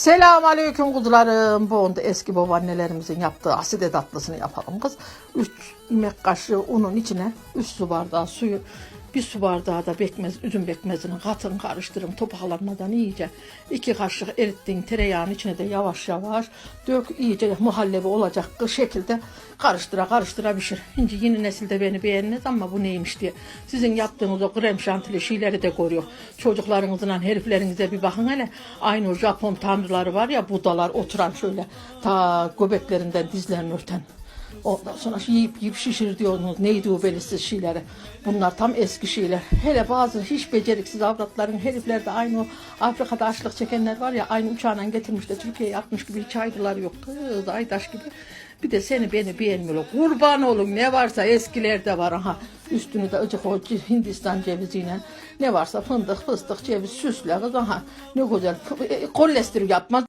Selam aleyküm kuzularım. Bu onda eski babaannelerimizin yaptığı aside tatlısını yapalım kız. 3 yemek kaşığı unun içine 3 su bardağı suyu, bir su bardağı da bekmez, üzüm bekmezini katın karıştırın topaklanmadan iyice. 2 kaşık erittiğin tereyağının içine de yavaş yavaş dök iyice muhallebi olacak şekilde karıştıra karıştıra pişir. Şimdi yeni nesilde beni beğenmez ama bu neymiş diye. Sizin yaptığınız o krem şantili şeyleri de görüyor. Çocuklarınızla heriflerinize bir bakın hele. Aynı o Japon tanrıları var ya budalar oturan şöyle ta göbeklerinden dizlerini örten. Ondan sonra yiyip yiyip şişir diyorsunuz. Neydi o belirsiz şeyleri. Bunlar tam eski şeyler. Hele bazı hiç beceriksiz avratların herifler de aynı o Afrika'da açlık çekenler var ya aynı uçağla getirmiş de Türkiye'ye atmış gibi hiç aydıları yok. Kız aydaş gibi. Bir de seni beni beğenmiyorlar. Kurban olun ne varsa eskilerde var. Aha üstünü de acık o Hindistan ceviziyle ne varsa fındık fıstık ceviz süsle kız aha ne güzel kolesterol yapmaz.